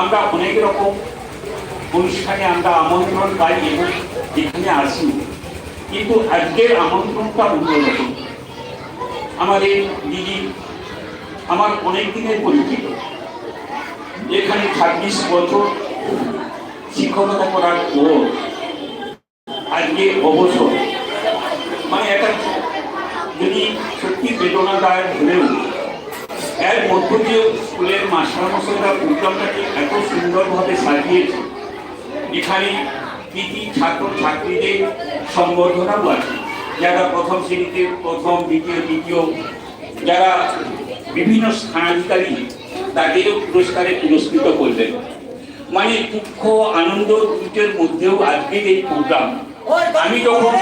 আমরা অনেক রকম অনুষ্ঠানে আমরা আমন্ত্রণ পাই এবং এখানে আসি। কিন্তু আজকের আমন্ত্রণটা অন্যরকম। আমাদের দিদি আমার অনেক দিনের পরিচিত। এখানে ছাব্বিশ বছর শিক্ষকতা করার পর আজকে অবসর। মানে একটা যদি সত্যি বেদনাদায়ক হলেও স্কুলের মাস্টারমশাইরা প্রোগ্রামটাকে এত সুন্দরভাবে সাজিয়েছে এখানে ছাত্র ছাত্রীদের সম্বর্ধনাও আছে। যারা প্রথম শ্রেণীতে, প্রথম, দ্বিতীয় যারা বিভিন্ন স্থানাধিকারী, তাদেরও পুরস্কারে পুরস্কৃত করলেন মানে দুঃখ, আনন্দ দুটোর মধ্যেও আজকের এই প্রোগ্রাম। আমি যখন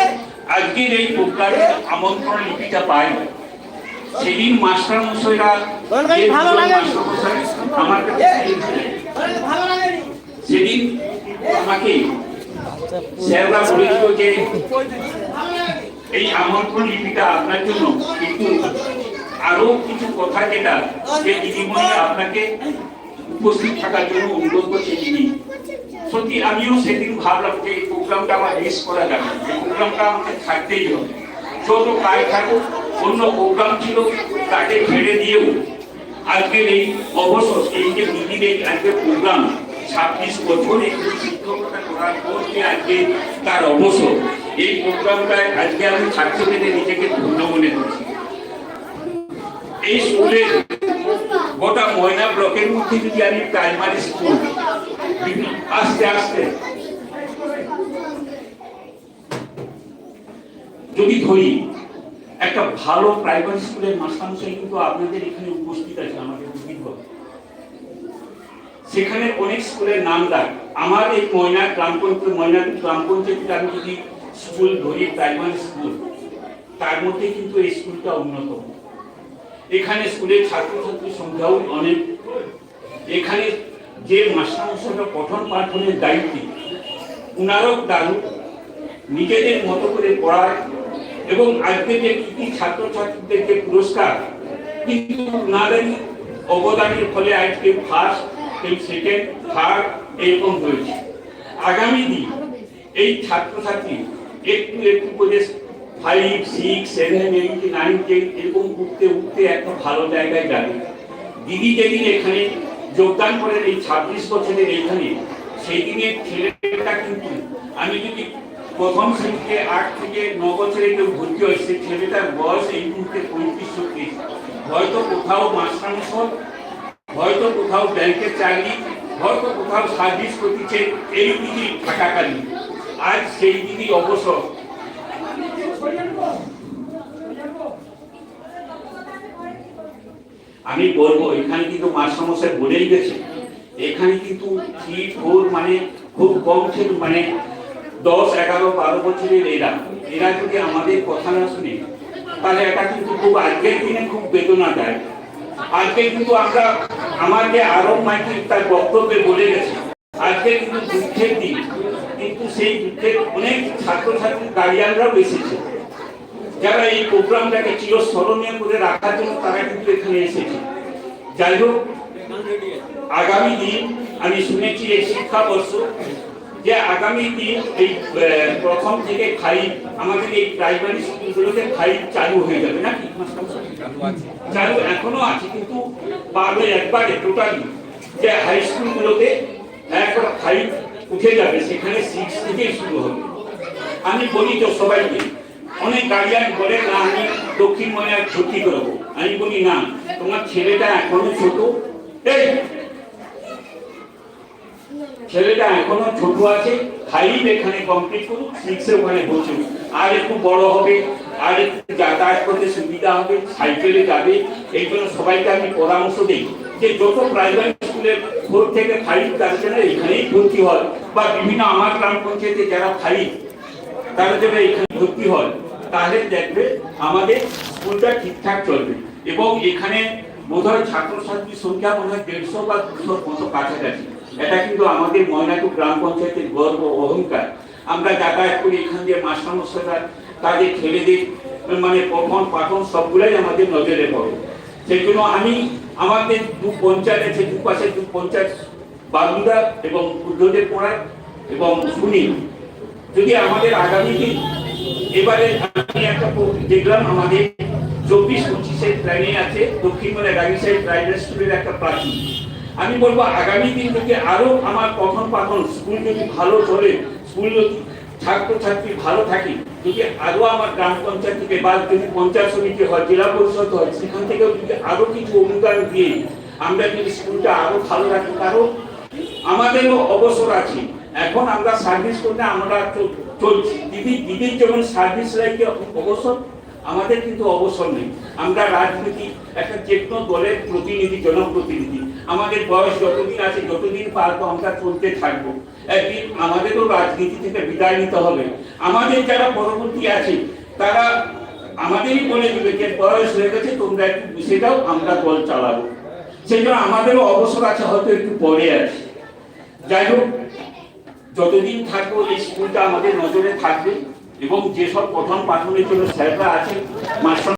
আজকের এই প্রোগ্রামের আমন্ত্রণ লিপিটা পাই সেদিন মাস্টার মশাইরা? আমার কাছে। সেদিন আমাকে স্যাররা বলেছিল যে এই আমন্ত্রণ লিপিটা আপনার জন্য কিন্তু আরও কিছু কথা যেটা যে দিদিমণি আপনাকে উপস্থিত থাকার জন্য অনুরোধ করছে তিনি সত্যি আমিও সেদিন ভাবলাম যে এই প্রোগ্রামটা আমার মিস করা যাবে এই প্রোগ্রামটা আমাকে থাকতেই হবে ছোট কাজ থাকুক অন্য প্রোগ্রাম ছিল তাকে ছেড়ে দিয়েও আজকের এই অবসর, এই যে দিদির আজকের প্রোগ্রাম ছাব্বিশ বছর শিক্ষকতা করার পর আজকে তার অবসর, এই প্রোগ্রামটায় আজকে আমি ছাত্র পেতে নিজেকে ধন্য মনে করছি। এই স্কুলে গোটা ময়না ব্লকের মধ্যে যদি আমি প্রাইমারি স্কুল আস্তে আস্তে, যদি ধরি একটা ভালো প্রাইমারি স্কুলের মাস্টারমশাই কিন্তু আপনাদের এখানে উপস্থিত আছে আমাদের অভিজ্ঞতা সেখানে অনেক স্কুলের নাম ডাক। আমার এই ময়না গ্রাম পঞ্চায়েত, ময়না গ্রাম পঞ্চায়েতে আমি যদি স্কুল ধরি প্রাইমারি স্কুল তার মধ্যে কিন্তু এই স্কুলটা অন্যতম। এখানে স্কুলের ছাত্রছাত্রীর সংখ্যাও অনেক। এখানে যে মাস্টারমশাইরা পঠন পাঠনের দায়িত্বে, উনারও দারুণ নিজেদের মতো করে পড়ায় এবং আজকে যে কৃতি ছাত্রছাত্রীদের যে পুরস্কার? কিন্তু উনাদেরই অবদানের ফলে আজকে ফার্স্ট সেকেন্ড থার্ড এরকম হয়েছে। আগামী দিন এই ছাত্রছাত্রী একটু একটু করে five six seven eight nine ten এরকম উঠতে উঠতে একটা ভালো জায়গায় যাবে। দিদি যেদিন এখানে যোগদান করেন, এই ছাব্বিশ বছরের এইখানে সেই দিনের ছেলেটা কিন্তু আমি যদি প্রথম শ্রেণীতে আট থেকে ন বছরে কেউ ভর্তি হয় সেই ছেলেটার বয়স এই মুহূর্তে পঁয়ত্রিশ চল্লিশ হয়তো কোথাও মাস্টারমশাই হয়তো কোথাও ব্যাংকের চাকরি, হয়তো কোথাও সার্ভিস করতেছে, এই দিদি থাকাকালীন। আজ সেই দিদি অবসর। আমি বলব, এখানে কিন্তু মাস্টারমশাই বলেই গেছে। এখানে কিন্তু থ্রি ফোর মানে খুব কম ছিল মানে দশ, এগারো, বারো বছরের এরা। এরা যদি আমাদের কথা না শুনে, তাহলে এটা কিন্তু খুব আজকের দিনে খুব বেদনা দেয়। আজকে কিন্তু আমরা যে আরব মাইকি তার বক্তব্যে বলে গেছে। আজকে কিন্তু দুঃখের দিন, কিন্তু সেই দুঃখের অনেক ছাত্রছাত্রী গার্ডিয়ানরাও এসেছে। যারা এই প্রোগ্রামটাকে চিরস্মরণীয় করে রাখার জন্য তারা কিন্তু এখানে এসেছে। যাই হোক, আগামী দিন আমি শুনেছি এই শিক্ষাবর্ষ যে আগামী দিন এই প্রথম থেকে ফাইভ আমাদের এই প্রাইমারি স্কুলগুলোতে ফাইভ চালু হয়ে যাবে নাকি চালু এখনও আছে কিন্তু পারবে একবারে টোটালি যে হাই স্কুলগুলোতে একবার ফাইভ উঠে যাবে সেখানে সিক্স থেকেই শুরু হবে। আমি বলি তো সবাইকে অনেক গার্জিয়ান বলে না আমি দক্ষিণ ময়নায় ভর্তি করব। আমি বলি না তোমার ছেলেটা এখনও ছোট। এই ছেলেটা এখনও ছোট আছে ফাইভ এখানে কমপ্লিট করুক সিক্সে ওখানে বসুক আর একটু বড় হবে, আর একটু যাতায়াত করতে সুবিধা হবে সাইকেলে যাবে, এই জন্য সবাইকে আমি পরামর্শ দিই যে যত প্রাইভেট স্কুলের ফোর থেকে ফাইভ তার এখানেই ভর্তি হয় বা বিভিন্ন আমার গ্রাম পঞ্চায়েতে যারা ফাইভ তারা যেন এখানে ভর্তি হয় তাহলে দেখবে আমাদের স্কুলটা ঠিকঠাক চলবে। এবং এখানে বোধহয় ছাত্রছাত্রীর সংখ্যা মনে হয় দেড়শো বা দুশোর মতো কাছাকাছি। এটা কিন্তু আমাদের ময়নাটু গ্রাম পঞ্চায়েতের গর্ব অহংকার। আমরা যাতায়াত করি এখান দিয়ে মাস্টারমশাইরা তাদের ছেলেদের মানে পঠন, পাঠন সবগুলাই আমাদের নজরে পড়ে। সেই জন্য আমি আমাদের দু পঞ্চায়েত আছে দু পাশে দু পঞ্চায়েত বাবুদা এবং বুদ্ধদেব পড়ার এবং শুনি, যদি আমাদের আগামী দিন এবারে আমি একটা দেখলাম আমাদের চব্বিশ পঁচিশের প্ল্যানে আছে দক্ষিণ মানে রাগিসাইড প্রাইভেট স্কুলের একটা প্রার্থী আমি বলব, আগামী দিন থেকে আরও আমার পঠন পাঠন, স্কুল যদি ভালো চলে, স্কুল যদি ছাত্রছাত্রী ভালো থাকে, যদি আরও আমার গ্রাম পঞ্চায়েত থেকে বা যদি পঞ্চায়েত সমিতি হয়, জেলা পরিষদ হয়, সেখান থেকেও যদি আরও কিছু অনুদান দিয়ে আমরা যদি স্কুলটা আরও ভালো রাখি, কারণ আমাদেরও অবসর আছে। এখন আমরা সার্ভিস করতে আমরা চলছি। দিদি, দিদির যেমন সার্ভিস লাইফে অবসর আমাদের কিন্তু অবসর নেই। আমরা রাজনীতি, একটা কোনো দলের প্রতিনিধি, জনপ্রতিনিধি, আমাদের বয়স যতদিন আছে, যতদিন পারব আমরা চলতে থাকব। একদিন আমাদেরও রাজনীতি থেকে বিদায় নিতে হবে। আমাদের যারা পরবর্তী আছে, তারা আমাদেরই বলে দেবে যে বয়স হয়ে গেছে, তোমরা একটু বুঝে দাও, আমরা দল চালাবো। সেই জন্য আমাদেরও অবসর আছে, হয়তো একটু পরে আছে। যাই হোক, যতদিন থাকব, এই স্কুলটা আমাদের নজরে থাকবে। এবং যেসব পঠন পাঠনের জন্য স্যাররা আছেন মাস্টার